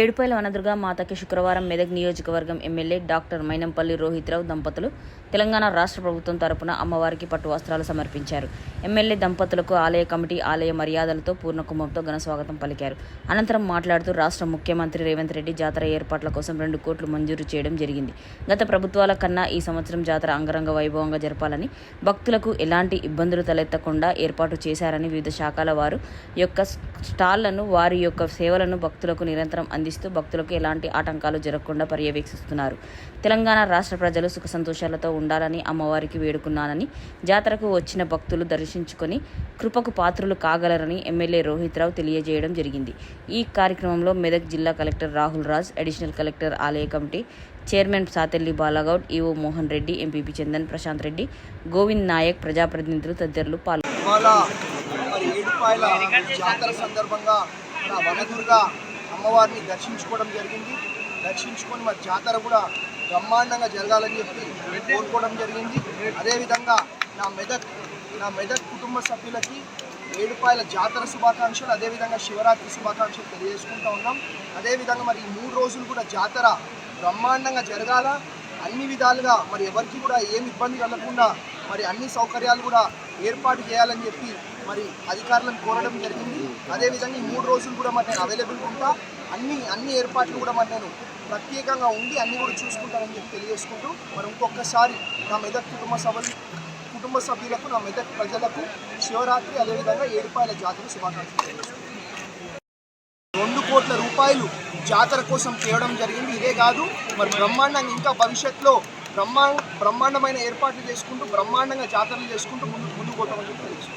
ఏడుపాయల వనదుర్గా మాతకి శుక్రవారం మెదక్ నియోజకవర్గం ఎమ్మెల్యే డాక్టర్ మైనంపల్లి రోహిత్రావు దంపతులు తెలంగాణ రాష్ట్ర ప్రభుత్వం తరపున అమ్మవారికి పట్టు వస్త్రాలు సమర్పించారు. ఎమ్మెల్యే దంపతులకు ఆలయ కమిటీ ఆలయ మర్యాదలతో పూర్ణకుంభంతో ఘన స్వాగతం పలికారు. అనంతరం మాట్లాడుతూ రాష్ట్ర ముఖ్యమంత్రి రేవంత్ రెడ్డి జాతర ఏర్పాట్ల కోసం రెండు కోట్లు మంజూరు చేయడం జరిగింది. గత ప్రభుత్వాల కన్నా ఈ సంవత్సరం జాతర అంగరంగ వైభవంగా జరపాలని భక్తులకు ఎలాంటి ఇబ్బందులు తలెత్తకుండా ఏర్పాటు చేశారని వివిధ శాఖల వారు యొక్క స్టాళ్ళను వారి యొక్క సేవలను భక్తులకు నిరంతరం అందిస్తూ భక్తులకు ఎలాంటి ఆటంకాలు జరగకుండా పర్యవేక్షిస్తున్నారు. తెలంగాణ రాష్ట్ర ప్రజలు సుఖ సంతోషాలతో ఉండాలని అమ్మవారికి వేడుకున్నానని జాతరకు వచ్చిన భక్తులు దర్శించుకొని కృపకు పాత్రులు కాగలరని ఎమ్మెల్యే రోహిత్ రావు తెలియజేయడం జరిగింది. ఈ కార్యక్రమంలో మెదక్ జిల్లా collector Rahul Raj additional collector ఆలయ committee chairman Satelli Balagoud EO Mohan Reddy MPP Chandan Prashanth Reddy Govind Naik ప్రజాప్రతినిధులు తదితరులు పాల్గొన్నారు. సందర్భంగా అమ్మవారిని దర్శించుకోవడం జరిగింది. దర్శించుకొని మరి జాతర కూడా బ్రహ్మాండంగా జరగాలని చెప్పి కోరుకోవడం జరిగింది. అదేవిధంగా నా మెదక్ నా మెదక్ కుటుంబ సభ్యులకి ఏడుపాయల జాతర శుభాకాంక్షలు అదేవిధంగా శివరాత్రి శుభాకాంక్షలు తెలియజేసుకుంటూ ఉన్నాం. అదేవిధంగా మరి ఈ మూడు రోజులు కూడా జాతర బ్రహ్మాండంగా జరగాల. అన్ని విధాలుగా మరి ఎవరికి కూడా ఏమి ఇబ్బంది కలగకుండా మరి అన్ని సౌకర్యాలు కూడా ఏర్పాటు చేయాలని చెప్పి మరి అధికారులను కోరడం జరిగింది. అదేవిధంగా ఈ మూడు రోజులు కూడా మరి నేను అవైలబుల్ ఉంటా. అన్ని అన్ని ఏర్పాట్లు కూడా మరి నేను ప్రత్యేకంగా ఉండి అన్ని కూడా చూసుకుంటానని చెప్పి తెలియజేసుకుంటూ మరి ఇంకొకసారి నా మెదక్ కుటుంబ సభలు కుటుంబ సభ్యులకు నా మెదక్ ప్రజలకు శివరాత్రి అదేవిధంగా ఏడుపాయల జాతర శుభాకాంక్షలు రెండు కోట్ల రూపాయలు జాతర కోసం చేయడం జరిగింది. ఇదే కాదు మరి బ్రహ్మాండంగా ఇంకా భవిష్యత్తులో బ్రహ్మా బ్రహ్మాండమైన ఏర్పాట్లు చేసుకుంటూ బ్రహ్మాండంగా జాతరలు చేసుకుంటూ ముందు ముందుకు పోతామని చెప్పి తెలుసు.